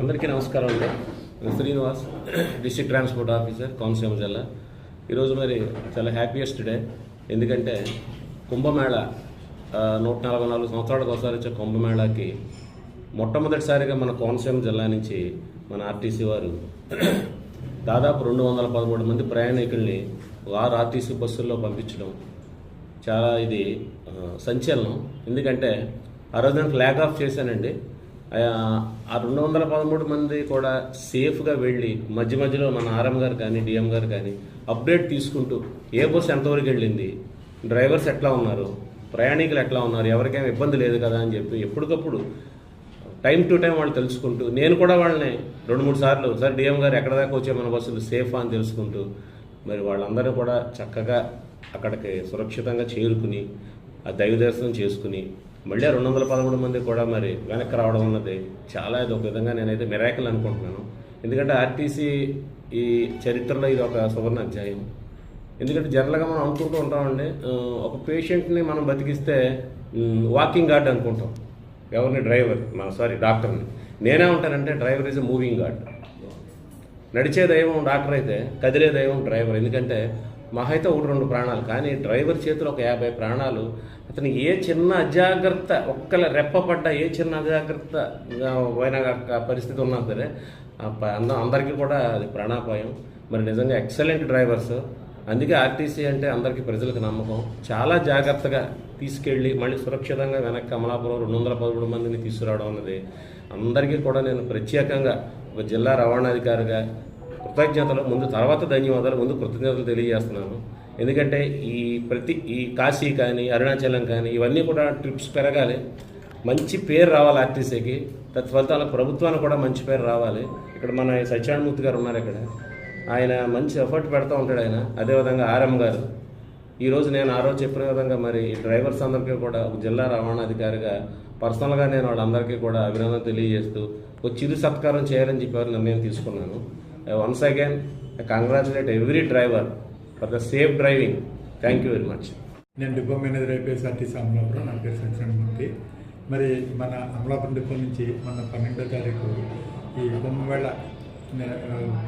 అందరికీ నమస్కారం అండి. నేను Srinivas district transport officer Konaseema జిల్లా. ఈరోజు మరి చాలా హ్యాపీయెస్ట్ డే ఎందుకంటే కుంభమేళ నూట నలభై నాలుగు సంవత్సరాలకు ఒకసారి వచ్చే కుంభమేళాకి మొట్టమొదటిసారిగా మన కోనసీమ జిల్లా నుంచి మన ఆర్టీసీ వారు దాదాపు రెండు వందల పదమూడు మంది ప్రయాణికుల్ని వారు ఆర్టీసీ బస్సుల్లో పంపించడం చాలా ఇది సంచలనం. ఎందుకంటే ఆ రోజు నేను ఫ్లాగ్ ఆఫ్ చేశానండి. ఆ రెండు వందల పదమూడు మంది కూడా సేఫ్గా వెళ్ళి మధ్య మధ్యలో మన ఆర్ఎం గారు కానీ డిఎం గారు కానీ అప్డేట్ తీసుకుంటూ ఏ బస్సు ఎంతవరకు వెళ్ళింది డ్రైవర్స్ ఎట్లా ఉన్నారు ప్రయాణికులు ఎట్లా ఉన్నారు ఎవరికేం ఇబ్బంది లేదు కదా అని చెప్పి ఎప్పటికప్పుడు టైం టు టైం వాళ్ళు తెలుసుకుంటూ నేను కూడా వాళ్ళని రెండు మూడు సార్లు సార్ డిఎం గారు ఎక్కడ దాకా వచ్చే మన బస్సులు సేఫ్ అని తెలుసుకుంటూ మరి వాళ్ళందరూ కూడా చక్కగా అక్కడికి సురక్షితంగా చేరుకుని ఆ దైవ దర్శనం చేసుకుని మళ్ళీ రెండు వందల పదమూడు మంది కూడా మరి వెనక్కి రావడం అన్నది చాలా ఇది ఒక విధంగా నేనైతే మిరాకల్ అనుకుంటున్నాను. ఎందుకంటే ఆర్టీసీ ఈ చరిత్రలో ఇది ఒక సువర్ణ అధ్యాయం ఎందుకంటే జనరల్గా మనం అనుకుంటూ ఉంటామండి ఒక పేషెంట్ని మనం బతికిస్తే వాకింగ్ గార్డ్ అనుకుంటాం. ఎవరిని? డ్రైవర్. మన సారీ డాక్టర్ని. నేనే ఉంటానంటే డ్రైవర్ ఈజ్ మూవింగ్ గార్డ్. నడిచే దైవం డాక్టర్ అయితే కదిలే దైవం డ్రైవర్. ఎందుకంటే మహా అయితే ఒకటి రెండు ప్రాణాలు. కానీ డ్రైవర్ చేతిలో ఒక యాభై ప్రాణాలు. అతను ఏ చిన్న అజాగ్రత్త ఒక్కల రెప్పపడ్డ ఏ చిన్న అజాగ్రత్త పోయిన పరిస్థితి ఉన్నా సరే అంద- అందరికీ కూడా అది ప్రాణాపాయం. మరి నిజంగా ఎక్సలెంట్ డ్రైవర్స్. అందుకే ఆర్టీసీ అంటే అందరికీ ప్రజలకు నమ్మకం. చాలా జాగ్రత్తగా తీసుకెళ్ళి మళ్ళీ సురక్షితంగా వెనక్కి అమలాపురం రెండు వందల పదమూడు మందిని తీసుకురావడం అన్నది అందరికీ కూడా నేను ప్రత్యేకంగా ఒక జిల్లా రవాణాధికారిగా కృతజ్ఞతలు ముందు తర్వాత ధన్యవాదాలు ముందు కృతజ్ఞతలు తెలియజేస్తున్నాను. ఎందుకంటే ఈ ప్రతి ఈ కాశీ కానీ అరుణాచలం కానీ ఇవన్నీ కూడా ట్రిప్స్ పెరగాలి. మంచి పేరు రావాలి ఆర్టీసీకి. తత్ఫలితాల ప్రభుత్వానికి కూడా మంచి పేరు రావాలి. ఇక్కడ మన సత్యానమూర్తి గారు ఉన్నారు ఇక్కడ. ఆయన మంచి ఎఫర్ట్ పెడతా ఉంటాడు ఆయన. అదేవిధంగా ఆర్ఎం గారు. ఈరోజు నేను ఆ రోజు చెప్పిన విధంగా మరి డ్రైవర్స్ అందరికీ కూడా ఒక జిల్లా రవాణా అధికారిగా పర్సనల్గా నేను వాళ్ళందరికీ కూడా అభినందన తెలియజేస్తూ ఒక చిరు సత్కారం చేయాలని చెప్పి నిర్ణయం తీసుకున్నాను. Once again congratulate every driver for the safe driving thank you very much నేను డిపో మేనేజర్ ఐపీఎస్ఆర్టీసీ అమలాపురం నా పేరు సత్యనారాయణమూర్తి మరి మన అమలాపురం డిపో నుంచి మన పన్నెండో తారీఖు ఈ కుంభమేళ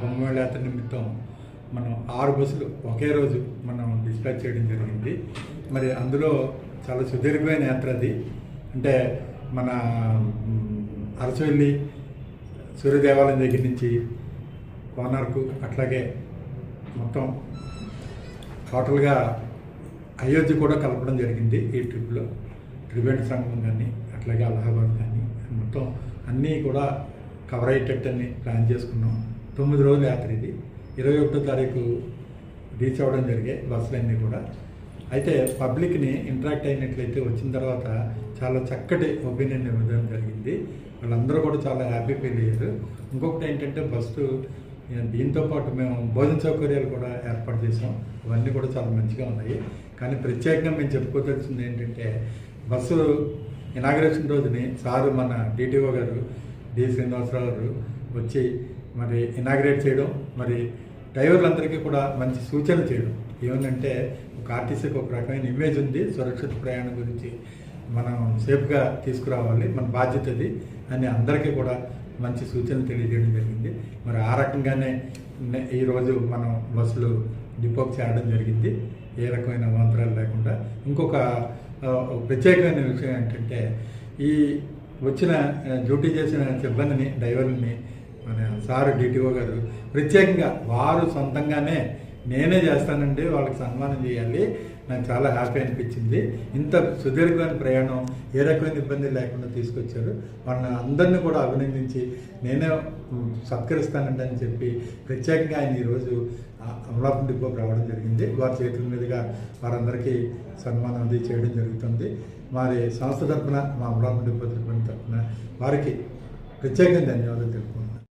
కుంభమేళ యాత్ర నిమిత్తం మనం ఆరు బస్సులు ఒకే రోజు మనం డిస్పాచ్ చేయడం జరిగింది. మరి అందులో చాలా సుదీర్ఘమైన యాత్ర అది. అంటే మన అరసవెల్లి సూర్యదేవాలయం దగ్గర నుంచి కోనార్కు అట్లాగే మొత్తం టోటల్గా అయోధ్య కూడా కలపడం జరిగింది ఈ ట్రిప్లో. త్రివేణి సంఘం కానీ అట్లాగే అలహాబాద్ కానీ మొత్తం అన్నీ కూడా కవర్ అయ్యేటట్టని ప్లాన్ చేసుకున్నాం. తొమ్మిది రోజుల యాత్ర ఇది. ఇరవై ఒకటో తారీఖు రీచ్ అవ్వడం జరిగాయి బస్సులన్నీ కూడా. అయితే పబ్లిక్ని ఇంటరాక్ట్ అయినట్లయితే వచ్చిన తర్వాత చాలా చక్కటి ఒపీనియన్ ఇవ్వడం జరిగింది. వాళ్ళందరూ కూడా చాలా హ్యాపీ ఫీల్ అయ్యారు. ఇంకొకటి ఏంటంటే బస్సు దీంతో పాటు మేము భోజన సౌకర్యాలు కూడా ఏర్పాటు చేసాం అవన్నీ కూడా చాలా మంచిగా ఉన్నాయి. కానీ ప్రత్యేకంగా మేము చెప్పుకోదలిసింది ఏంటంటే బస్సు ఇనాగ్రేషన్ రోజుని సారు మన డిటిఓ గారు డి. శ్రీనివాసరావు గారు వచ్చి మరి ఇనాగ్రేట్ చేయడం మరి డ్రైవర్లందరికీ కూడా మంచి సూచన చేయడం. ఏమంటే ఒక ఆర్టీసీకి ఒక రకమైన ఇమేజ్ ఉంది సురక్షిత ప్రయాణం గురించి మనం సేఫ్గా తీసుకురావాలి మన బాధ్యత అది అని అందరికీ కూడా మంచి సూచనలు తెలియజేయడం జరిగింది. మరి ఆ రకంగానే ఈరోజు మనం బస్సులు డిపోకి చేరడం జరిగింది. ఏ రకమైన అవాంతరాలు లేకుండా. ఇంకొక ప్రత్యేకమైన విషయం ఏంటంటే ఈ వచ్చిన డ్యూటీ చేసిన సిబ్బందిని డ్రైవర్ని మన సార్ డిటిఓ గారు ప్రత్యేకంగా వారు సొంతంగానే నేనే చేస్తానండి వాళ్ళకి సన్మానం చేయాలి. నాకు చాలా హ్యాపీ అనిపించింది. ఇంత సుదీర్ఘమైన ప్రయాణం ఏ రకమైన ఇబ్బంది లేకుండా తీసుకొచ్చారు. వాళ్ళని అందరినీ కూడా అభినందించి నేనే సత్కరిస్తానండి అని చెప్పి ప్రత్యేకంగా ఆయన ఈరోజు ఆ, అమలాపురం డిపోకి రావడం జరిగింది. వారి చేతుల మీదుగా వారందరికీ సన్మానం అది చేయడం జరుగుతుంది. మరి సంస్థ తరఫున మా అమలాపురం డిపో తరఫున తరఫున వారికి ప్రత్యేకంగా ధన్యవాదాలు తెలుపుకుంటున్నాను.